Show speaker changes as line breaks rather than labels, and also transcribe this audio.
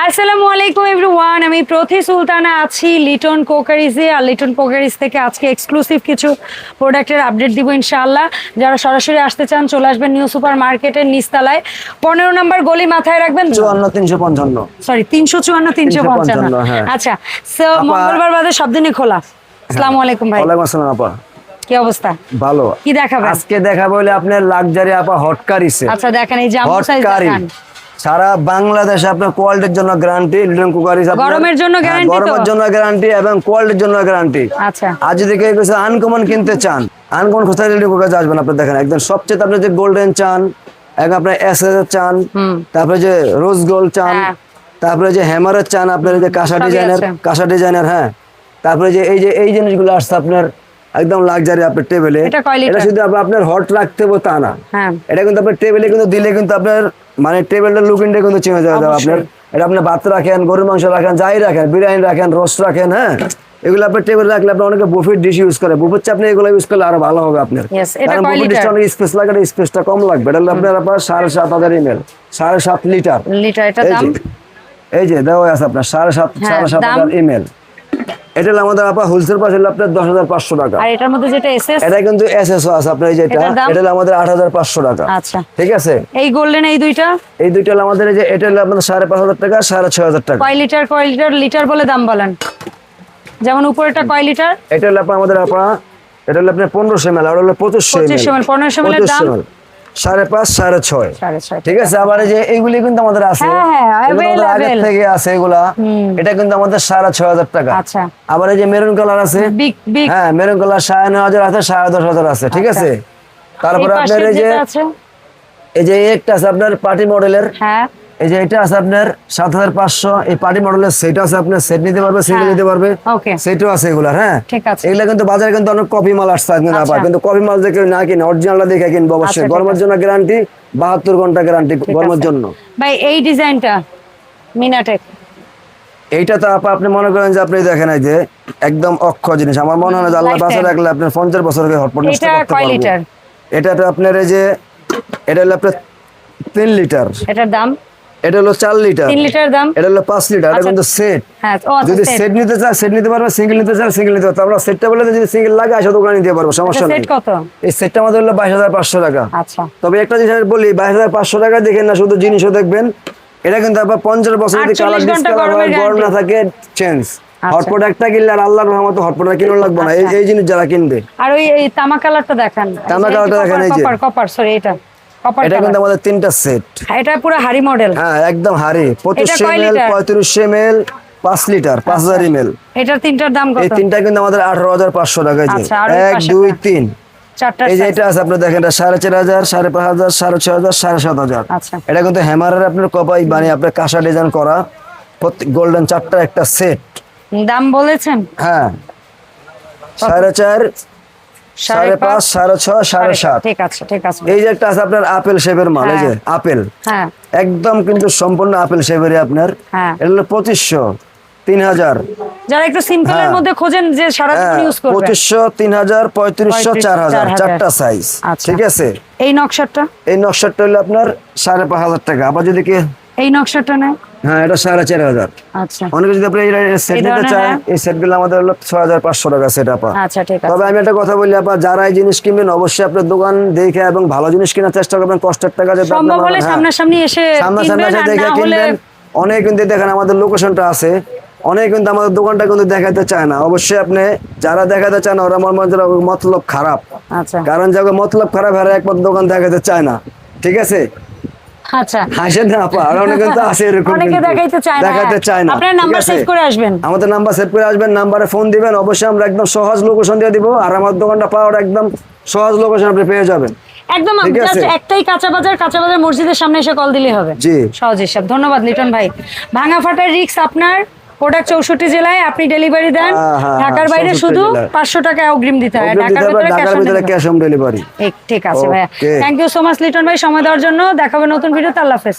আসসালামু আলাইকুম এভরিওয়ান আমি প্রথি সুলতানা আছি লিটন কোকারিজে আর লিটন কোকারিজ থেকে আজকে এক্সক্লুসিভ কিছু প্রোডাক্টের আপডেট দিব ইনশাআল্লাহ। যারা সরাসরি আসতে চান চলে আসবেন নিউ সুপার মার্কেটের নিচতলায়। পনেরো নম্বর গলি মাথায় রাখবেন?
চুয়ান্ন তিনশো পঞ্চান্ন।
সরি তিনশো চুয়ান্ন তিনশো পঞ্চান্ন।
355, হ্যাঁ।
আচ্ছা সো মঙ্গলবার বাদে সব দিনই খোলা। আসসালামু আলাইকুম ভাই।
ওয়ালাইকুম আসসালাম আপা।
কি অবস্থা?
ভালো।
কি দেখাবেন?
আজকে দেখাবো হলে আপনার লাক্সারি আপা হট কারিছে
আচ্ছা দেখেন এই সাইজ
কারি
দেখান।
সারা বাংলাদেশে আপনার কোয়ালিটির জন্য গ্যারান্টি লিটন কুকারিস
গরমের জন্য তো?
গরমের জন্য গ্যারান্টি এবং কোয়ালিটির জন্য গ্যারান্টি
আচ্ছা।
যদি কেউ কিছু আনকমন কিনতে চান আনকমন খুচরা লিটন কুকারিস আসবেন আপনি দেখেন একদম সবচেয়ে আপনি যে গোল্ডেন চান এখন আপনার এস চান তারপরে যে রোজ গোল্ড চান
হ্যাঁ।
তারপরে যে হ্যামারের চান আপনার যে কাঁসা ডিজাইনের। কাঁসা ডিজাইনের হ্যাঁ। তারপরে যে এই যে এই জিনিসগুলো আসছে আপনার একদম লাক্সারি আপনার টেবিলে
এটা
শুধু আপনার হট রাখতে হবে তা না।
হ্যাঁ।
এটা কিন্তু আপনার টেবিলে কিন্তু দিলে কিন্তু আপনার মানে টেবিলটা লুকিংটা কিন্তু চেঞ্জ হয়ে যাবে আপনার। এটা আপনি ভাত রাখেন গরুর মাংস রাখেন যাই রাখেন বিরিয়ানি রাখেন রস রাখেন হ্যাঁ? এগুলো আপনার টেবিল রাখলে আপনি অনেকে বুফেট ডিশ ইউজ করে। বুফেট আপনি এগুলো ইউজ করলে আরও ভালো হবে আপনার। কারণ ডিশটা অনেক স্পেস লাগে স্পেসটা কম লাগবে। এটা আপনার আপনার সাড়ে সাত হাজার এমএল সাড়ে সাত লিটার।
লিটার এটা
এই
দাম?
যে এই যে দেওয়া আছে আপনার সাড়ে সাত
হ্যাঁ,
সাড়ে সাত হাজার এমএল এটা আমাদের আপনার হোলসেল পাশে হলো আপনার দশ হাজার পাঁচশো টাকা।
আর এটার মধ্যে যেটা এসএস
এটা কিন্তু এসএসও আছে আপনার এই যেটা এটা আমাদের আট হাজার পাঁচশো টাকা।
আচ্ছা।
ঠিক আছে?
এই গোল্ডেন এই দুইটা?
এই দুইটা আমাদের এই যে এটা হলো আপনাদের সাড়ে পাঁচ হাজার টাকা সাড়ে ছয় হাজার টাকা।
কয় লিটার কয় লিটার লিটার বলে দাম বলেন। যেমন উপরেটা কয় লিটার?
এটা হলো আপনার আমাদের আপা এটা হলো আপনার পনেরোশো এমএল আর হলো পঁচিশশো
25 ml, 1500 ml এর দাম?
সাড়ে পাঁচ সাড়ে ছয়। ঠিক আছে? আবার এই যে এইগুলি কিন্তু আমাদের আছে।
হ্যাঁ, হ্যাঁ,
এগুলো। থেকে আছে এটা কিন্তু আমাদের সাড়ে ছয় হাজার টাকা।
আচ্ছা।
আবার এই যে মেরুন কালার আছে। হ্যাঁ মেরুন কালার সাড়ে নয় হাজার আছে সাড়ে দশ হাজার আছে। ঠিক আছে? তারপরে আপনার এই যে এই যে একটা আছে আপনার পার্টি মডেলের
হ্যাঁ।
এই যে এটা আছে আপনার সাত হাজার পাঁচশো এই পার্টি মডেলের সেট আছে আপনার সেট নিতে পারবে সিঙ্গেল
হ্যাঁ।
নিতে পারবে। সেটও আছে এগুলা হ্যাঁ?
ঠিক আছে।
এগুলা কিন্তু বাজারে কিন্তু অনেক কপি মাল আসছে আজকে না
আচ্ছা।
কিন্তু কপি মাল দেখে না কিনে অরিজিনালটা দেখে কিনবো
আচ্ছা,
অবশ্যই। গরমের জন্য গ্যারান্টি বাহাত্তর ঘণ্টা গ্যারান্টি গরমের জন্য।
ভাই এই ডিজাইনটা মিনাটেক
এইটা তো আপা আপনি মনে করেন যে আপনি দেখেন এই যে একদম অক্ষ জিনিস। আমার মনে হয় আল্লাহ। বাসা রাখলে আপনার পঞ্চাশ বছর হটপট নষ্ট করতে
লিটার
এটা তো আপনার এই যে এটা হলো আপনার তিন লিটার
এটার দাম?
এটা হলো চার লিটার।
লিটার দাম।
এটা হলো পাঁচ লিটার এটা
আচ্ছা।
কিন্তু সেট
হ্যাঁ আচ্ছা
যদি সেট নিতে চায় সেট নিতে পারবে সিঙ্গেল নিতে চায় সিঙ্গেল নিতে পারবে। আমরা সেটটা বলে যদি সিঙ্গেল লাগে আসে দোকানে নিতে পারব সমস্যা
আচ্ছা,
নেই।
কত?
এই সেটটা আমাদের হলো বাইশ হাজার পাঁচশো টাকা।
আচ্ছা।
তবে একটা জিনিস আমি বলি বাইশ হাজার পাঁচশো টাকা দেখেন না শুধু জিনিসও দেখবেন। এটা কিন্তু আপনার পঞ্চাশ বছর যদি কালার ডিসকালার হয় গরম না থাকে চেঞ্জ। হটপট একটা কিনলে আর আল্লাহর রহমত হটপট কিনে লাগবে না। এই জিনিস যারা কিনবে।
আর ওই এই তামা কালারটা দেখান।
তামা কালারটা দেখেন, এই যে।
কপার কপার সরি এটা
এটা কিন্তু আমাদের তিনটা সেট
এটা পুরো হাড়ি মডেল
হ্যাঁ একদম
লিটার?
পাঁচ হাজার এম
এটার তিনটার দাম
এই তিনটা কিন্তু আমাদের টাকা।
আচ্ছা,
এই যে এটা আছে আপনি দেখেন এটা সাড়ে চার হাজার সাড়ে পাঁচ হাজার সাড়ে ছয় হাজার সাড়ে সাত হাজার।
আচ্ছা।
এটা কিন্তু হ্যামারের আপনার কপাই মানে আপনার কাঁসা ডিজাইন করা। প্রত্যেক গোল্ডেন চারটা একটা সেট
দাম বলেছেন?
হ্যাঁ। সাড়ে চার সাড়ে পাঁচ সাড়ে ছয় সাড়ে সাত।
ঠিক আছে ঠিক আছে।
এই যে একটা আছে আপনার আপেল শেপের মাল এই যে
হ্যাঁ।
আপেল।
হ্যাঁ।
একদম কিন্তু সম্পূর্ণ আপেল শেপেরই আপনার।
হ্যাঁ।
এটা হলো পঁচিশশো তিন হাজার।
যারা একটু সিম্পলের। মধ্যে খোঁজেন যে সারা ইউজ করবেন।
পঁচিশশো তিন হাজার পঁয়ত্রিশশো চার হাজার চারটা সাইজ
আচ্ছা।
ঠিক আছে?
এই নকশাটা
এই নকশাটা হলো আপনার সাড়ে পাঁচ হাজার টাকা। আবার যদি কি
এই নকশাটা নেয়
হ্যাঁ এটা সাড়ে চার হাজার।
আচ্ছা।
অনেকে যদি আপনি সেট নিতে চান
হ্যাঁ।
এই সেটগুলো আমাদের হলো ছয় হাজার পাঁচশো টাকা সেট আপা
আচ্ছা ঠিক আছে।
তবে আমি একটা কথা বলি আপা যারা এই জিনিস কিনবেন অবশ্যই আপনার দোকান দেখে এবং ভালো জিনিস কেনার চেষ্টা করবেন কষ্টের টাকা যাতে
সম্ভব হলে
হ্যাঁ,
সামনাসামনি এসে
সামনাসামনি এসে দেখে কিনবেন। অনেক কিন্তু দেখেন আমাদের লোকেশনটা আছে। অনেক কিন্তু আমাদের দোকানটা কিন্তু দেখাতে চায় না। অবশ্যই আপনি যারা দেখাতে চান ওরা আমার মনে মতলব খারাপ।
আচ্ছা।
কারণ যাকে মতলব খারাপ হারে একমাত্র দোকান দেখাতে চায় না। ঠিক আছে?
আচ্ছা।
হাসেন না আপা আর অনেকে তো আছে এরকম
অনেকে দেখাইতে চায় না।
দেখাতে চায় না।
আপনার নাম্বার সেভ করে আসবেন।
আমাদের নাম্বার সেভ করে আসবেন নাম্বারে ফোন দিবেন অবশ্যই আমরা একদম সহজ লোকেশন দিয়ে দিব আর আমার দোকানটা পাওয়ার একদম সহজ লোকেশন আপনি পেয়ে যাবেন।
একদম জাস্ট একটাই কাঁচা বাজার কাঁচা বাজার মসজিদের সামনে এসে কল দিলেই হবে।
জি।
সহজ হিসাব ধন্যবাদ লিটন ভাই। ভাঙা ফাটার রিক্স আপনার প্রোডাক্ট চৌষট্টি জেলায় আপনি ডেলিভারি দেন।
হ্যাঁ, হ্যাঁ,
ঢাকার
হ্যাঁ,
বাইরে শুধু পাঁচশো টাকা অগ্রিম দিতে হয়। ঢাকার ভিতরে
ঢাকার। ক্যাশ অন ডেলিভারি
ঠিক ঠিক আছে ভাইয়া। Thank you so much Liton ভাই। সময় দেওয়ার জন্য দেখাবে নতুন ভিডিওতে আল্লাহ হাফেজ।